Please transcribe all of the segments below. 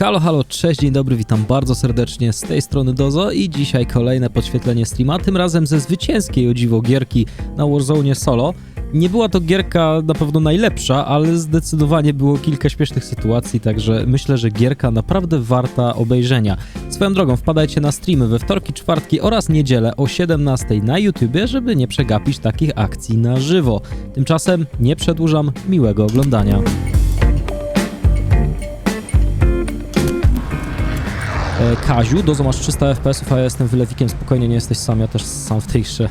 Halo, halo, cześć, dzień dobry, witam bardzo serdecznie z tej strony Dozo i dzisiaj kolejne podświetlenie streama, tym razem ze zwycięskiej o dziwo gierki na Warzone Solo. Nie była to gierka na pewno najlepsza, ale zdecydowanie było kilka śmiesznych sytuacji, także myślę, że gierka naprawdę warta obejrzenia. Swoją drogą, wpadajcie na streamy we wtorki, czwartki oraz niedzielę o 17 na YouTubie, żeby nie przegapić takich akcji na żywo. Tymczasem nie przedłużam, miłego oglądania. Kaziu, Dozo masz 300 FPS-ów, a ja jestem wylewikiem, spokojnie nie jesteś sam, ja też sam w tej grze.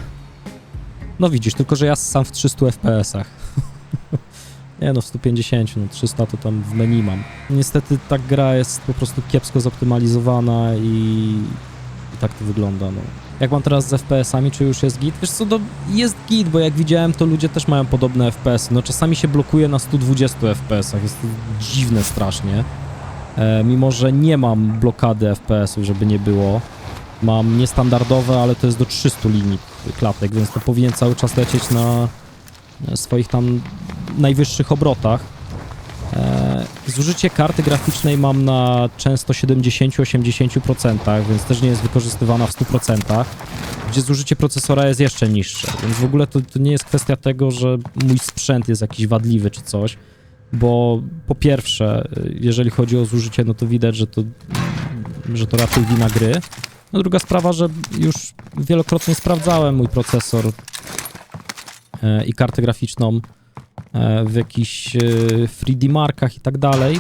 No widzisz, tylko że ja sam w 300 FPS-ach. nie no, w 150, no 300 to tam w menu mam. Niestety ta gra jest po prostu kiepsko zoptymalizowana i, i tak to wygląda, no. Jak mam teraz z FPS-ami, czy już jest git? Wiesz co, no, jest git, bo jak widziałem, to ludzie też mają podobne FPS-y. No czasami się blokuje na 120 FPS-ach, jest to dziwne strasznie. E, mimo, że nie mam blokady FPS-ów, żeby nie było. Mam niestandardowe, ale to jest do 300 limit klatek, więc to powinien cały czas lecieć na e, swoich tam najwyższych obrotach. E, zużycie karty graficznej mam na często 70-80%, więc też nie jest wykorzystywana w 100%, gdzie zużycie procesora jest jeszcze niższe. Więc w ogóle to, to nie jest kwestia tego, że mój sprzęt jest jakiś wadliwy czy coś bo po pierwsze, jeżeli chodzi o zużycie, no to widać, że to, że to raczej wina gry. No druga sprawa, że już wielokrotnie sprawdzałem mój procesor e, i kartę graficzną e, w jakichś e, 3D markach i tak dalej.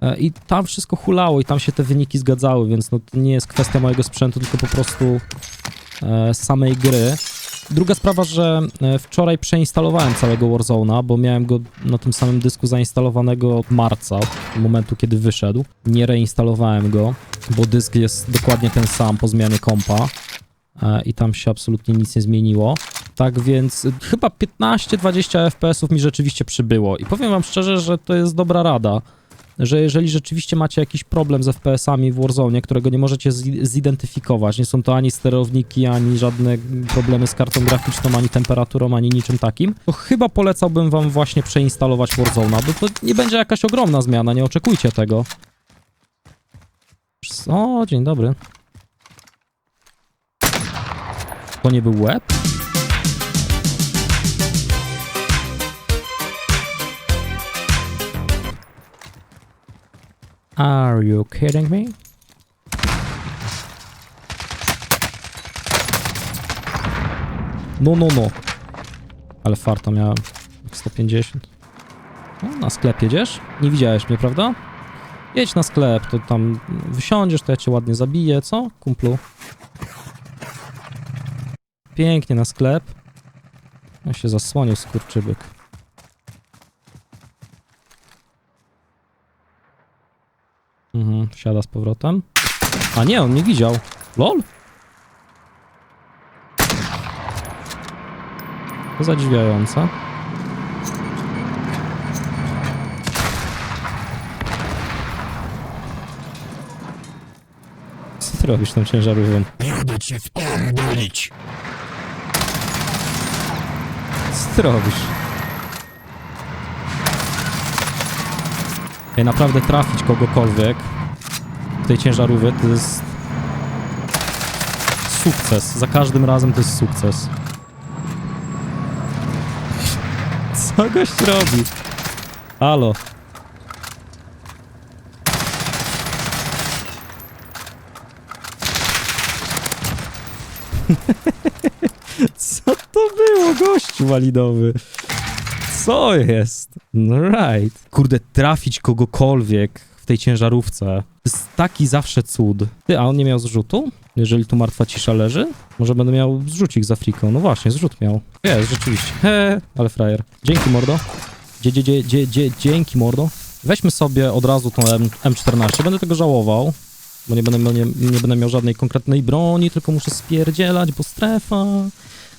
E, I tam wszystko hulało i tam się te wyniki zgadzały, więc no to nie jest kwestia mojego sprzętu, tylko po prostu e, samej gry. Druga sprawa, że e, wczoraj przeinstalowałem całego Warzone'a, bo miałem go na tym samym dysku zainstalowanego od marca, od momentu kiedy wyszedł. Nie reinstalowałem go, bo dysk jest dokładnie ten sam po zmianie kompa e, i tam się absolutnie nic nie zmieniło. Tak więc e, chyba 15-20 FPS-ów mi rzeczywiście przybyło i powiem wam szczerze, że to jest dobra rada że jeżeli rzeczywiście macie jakiś problem z FPS-ami w Warzone, którego nie możecie zi- zidentyfikować, nie są to ani sterowniki, ani żadne problemy z kartą graficzną, ani temperaturą, ani niczym takim, to chyba polecałbym wam właśnie przeinstalować Warzone'a, bo to nie będzie jakaś ogromna zmiana, nie oczekujcie tego. O, dzień dobry. To nie był łeb? Are you kidding me? No, no, no. Ale farta miałem. 150. No, na sklep jedziesz? Nie widziałeś mnie, prawda? Jedź na sklep, to tam wysiądziesz, to ja cię ładnie zabiję, co, kumplu? Pięknie na sklep. Ja się zasłonił skurczybyk. Mhm, wsiada z powrotem. A nie, on nie widział. LOL? To zadziwiające. Co ty robisz tą ciężarówką? Jadę cię wpierdolić. Co ty robisz? Naprawdę trafić kogokolwiek tej ciężarówce to jest sukces. Za każdym razem to jest sukces. Co gość robi? Halo. Co to było, gościu malinowy? Co jest? No right. Kurde, trafić kogokolwiek w tej ciężarówce. To jest taki zawsze cud. Ty, a on nie miał zrzutu? Jeżeli tu martwa cisza leży? Może będę miał zrzucik z Afriką. No właśnie, zrzut miał. Jest, rzeczywiście. He, ale frajer. Dzięki, mordo. Dzie, dzie, dzie, dzie, dzięki, mordo. Weźmy sobie od razu tą M, M14. Będę tego żałował. Bo nie będę, nie, nie będę miał żadnej konkretnej broni, tylko muszę spierdzielać, bo strefa.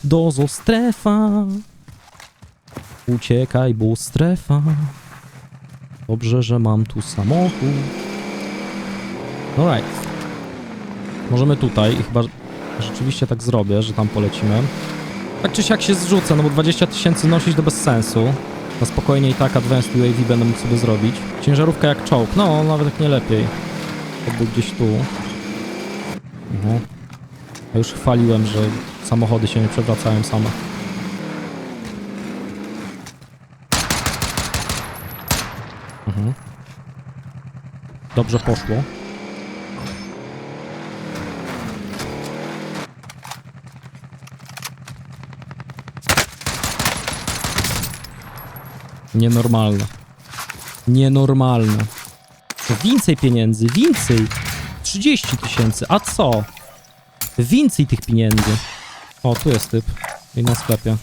Dozo strefa. Uciekaj, bo strefa. Dobrze, że mam tu samochód. Alright. Możemy tutaj i chyba rzeczywiście tak zrobię, że tam polecimy. Tak czy siak się zrzucę, no bo 20 tysięcy nosić to bez sensu. Na spokojnie i tak Advanced UAV będę mógł sobie zrobić. Ciężarówka jak czołg, no nawet jak nie lepiej. To był gdzieś tu. Mhm. Ja już chwaliłem, że samochody się nie przewracają same. Mhm. Dobrze poszło. Nienormalne. Nienormalne. To więcej pieniędzy, więcej. 30 tysięcy, a co? Więcej tych pieniędzy. O, tu jest typ. I na sklepie.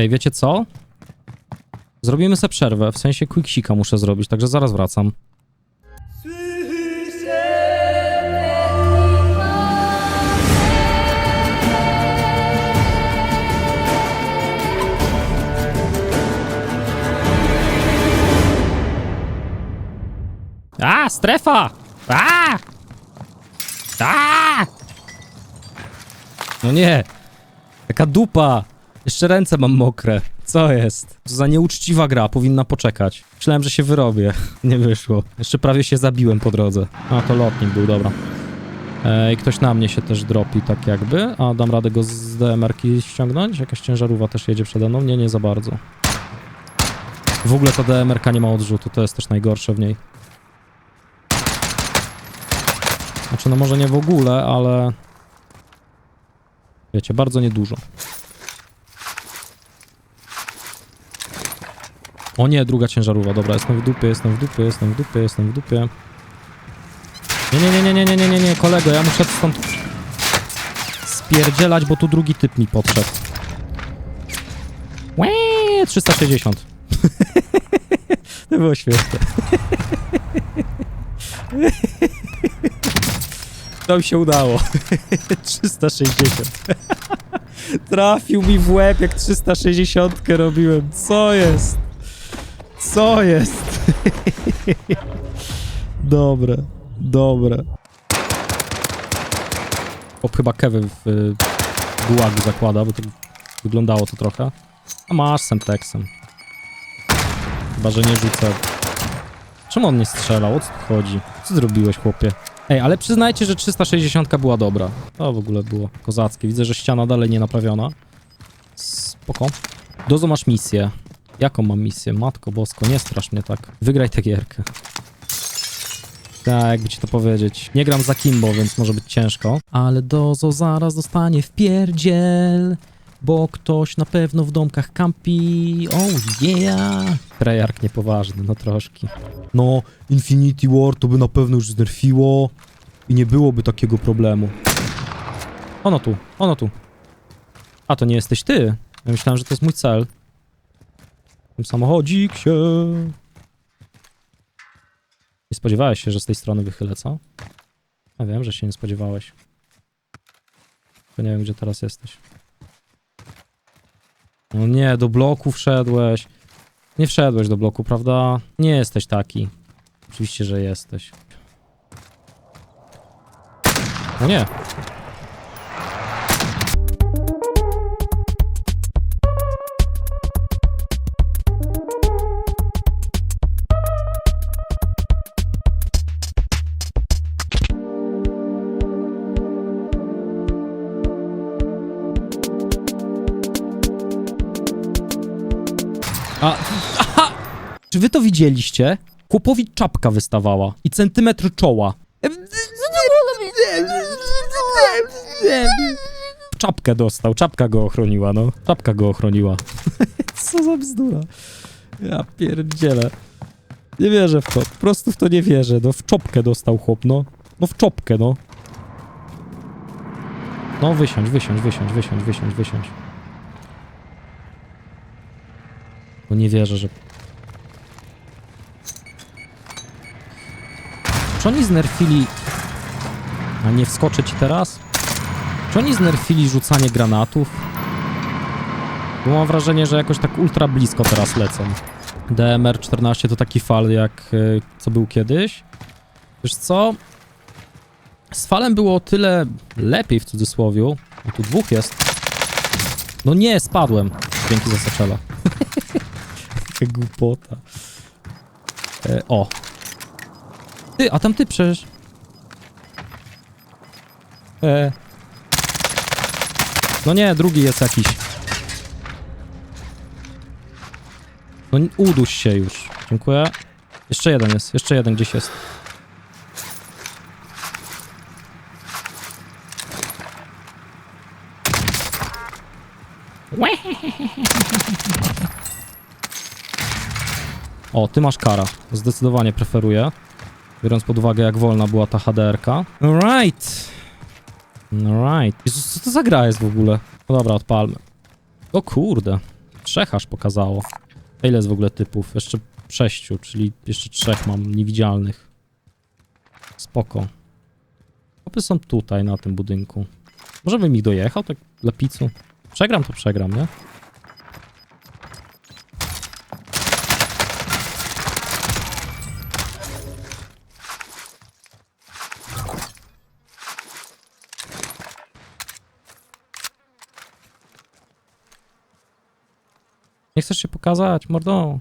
Ej, wiecie co? Zrobimy sobie przerwę, w sensie quicksika muszę zrobić, także zaraz wracam. A, strefa! A! A! No nie! Taka dupa! Jeszcze ręce mam mokre. Co jest? To za nieuczciwa gra, powinna poczekać. Myślałem, że się wyrobię. Nie wyszło. Jeszcze prawie się zabiłem po drodze. A, to lotnik był, dobra. Ej, ktoś na mnie się też dropi, tak jakby. A, dam radę go z DMR-ki ściągnąć? Jakaś ciężarówka też jedzie przede mną? Nie, nie za bardzo. W ogóle ta DMR-ka nie ma odrzutu, to jest też najgorsze w niej. Znaczy, no może nie w ogóle, ale... Wiecie, bardzo niedużo. O nie, druga ciężarówka, dobra, jestem w dupie, jestem w dupie, jestem w dupie, jestem w dupie. Nie, nie, nie, nie, nie, nie, nie, nie, nie, kolego, ja muszę stąd spierdzielać, bo tu drugi typ mi podszedł. Łeee, 360. to było śmieszne. To mi się udało. 360. Trafił mi w łeb, jak 360 robiłem. Co jest? Co jest? Dobre, dobre. Chłop chyba kewy w y, zakłada, bo tak wyglądało to trochę. A masz Semtexem. Chyba, że nie rzucę. Czemu on nie strzelał? O co tu chodzi? Co zrobiłeś, chłopie? Ej, ale przyznajcie, że 360 była dobra. To w ogóle było kozackie. Widzę, że ściana dalej nie naprawiona. Spoko. Dozo masz misję. Jaką mam misję? Matko bosko, nie strasz mnie tak. Wygraj tę gierkę. Tak, jakby ci to powiedzieć. Nie gram za Kimbo, więc może być ciężko. Ale Dozo zaraz dostanie w pierdziel, bo ktoś na pewno w domkach kampi. Oh yeah! Treyarch niepoważny, no troszkę. No, Infinity War to by na pewno już znerfiło i nie byłoby takiego problemu. Ono tu, ono tu. A, to nie jesteś ty. Ja myślałem, że to jest mój cel. Tym samochodzik się. Nie spodziewałeś się, że z tej strony wychylę, co? Ja wiem, że się nie spodziewałeś. Tylko nie wiem, gdzie teraz jesteś. No nie, do bloku wszedłeś. Nie wszedłeś do bloku, prawda? Nie jesteś taki. Oczywiście, że jesteś. No nie. A, aha! Czy wy to widzieliście? Chłopowi czapka wystawała i centymetr czoła. Czapkę dostał, czapka go ochroniła, no. Czapka go ochroniła. Co za bzdura. Ja pierdzielę. Nie wierzę w to, po prostu w to nie wierzę, no. W czopkę dostał chłop, no. No w czopkę, no. No wysiądź, wysiądź, wysiądź, wysiądź, wysiądź, wysiądź. Bo nie wierzę, że... Czy oni znerfili... A nie wskoczę ci teraz? Czy oni znerfili rzucanie granatów? Bo mam wrażenie, że jakoś tak ultra blisko teraz lecą. DMR-14 to taki fal jak y, co był kiedyś. Wiesz co? Z falem było o tyle lepiej w cudzysłowiu. O, tu dwóch jest. No nie, spadłem. Dzięki za saczela. Jaka głupota. E, o. Ty, a tam ty przecież. E. No nie, drugi jest jakiś. No uduś się już. Dziękuję. Jeszcze jeden jest, jeszcze jeden gdzieś jest. O, ty masz kara. Zdecydowanie preferuję. Biorąc pod uwagę, jak wolna była ta HDR-ka. Alright. Alright. Jezus, co to za gra jest w ogóle? No dobra, odpalmy. O kurde. Trzech aż pokazało. A ile jest w ogóle typów? Jeszcze sześciu, czyli jeszcze trzech mam niewidzialnych. Spoko. Chłopy są tutaj, na tym budynku. Może bym ich dojechał, tak dla picu? Przegram to przegram, nie? Chcesz się pokazać, mordo?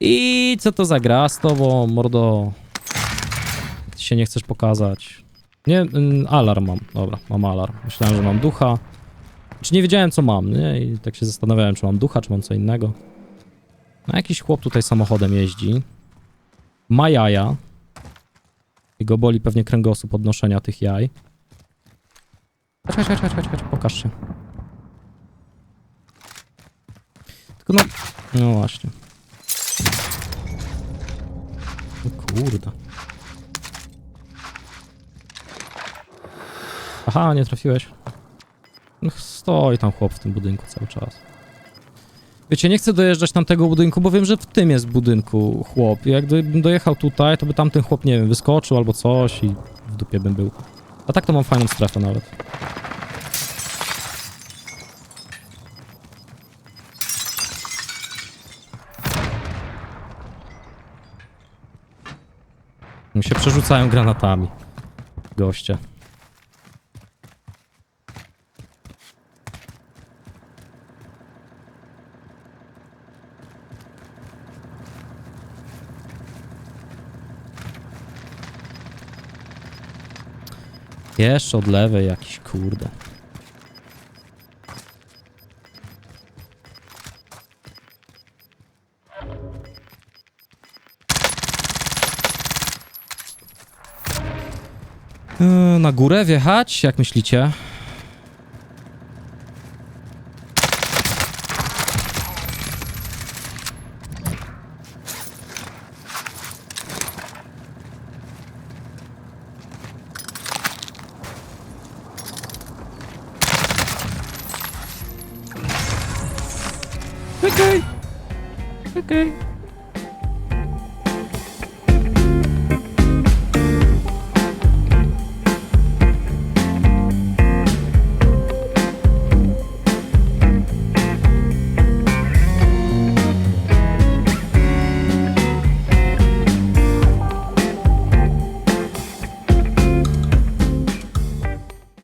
I co to za gra z tobą, mordo? Ty się nie chcesz pokazać. Nie, mm, alarm mam. Dobra, mam alarm. Myślałem, że mam ducha. Czy nie wiedziałem, co mam, nie? I tak się zastanawiałem, czy mam ducha, czy mam co innego. No, jakiś chłop tutaj samochodem jeździ. Ma jaja. I go boli pewnie kręgosłup podnoszenia tych jaj. Chodź, chodź, chodź, chodź, chodź, pokaż się. Tylko no... No właśnie. O kurde. Aha, nie trafiłeś. No, stoi tam chłop w tym budynku cały czas. Wiecie, nie chcę dojeżdżać tamtego budynku, bo wiem, że w tym jest budynku chłop. Jak dojechał tutaj, to by tamten chłop, nie wiem, wyskoczył albo coś i w dupie bym był. A tak to mam fajną strefę nawet. Przerzucają granatami. Goście. Jeszcze od lewej jakiś, kurde. Yy, Na górę wjechać? Jak myślicie? Okej.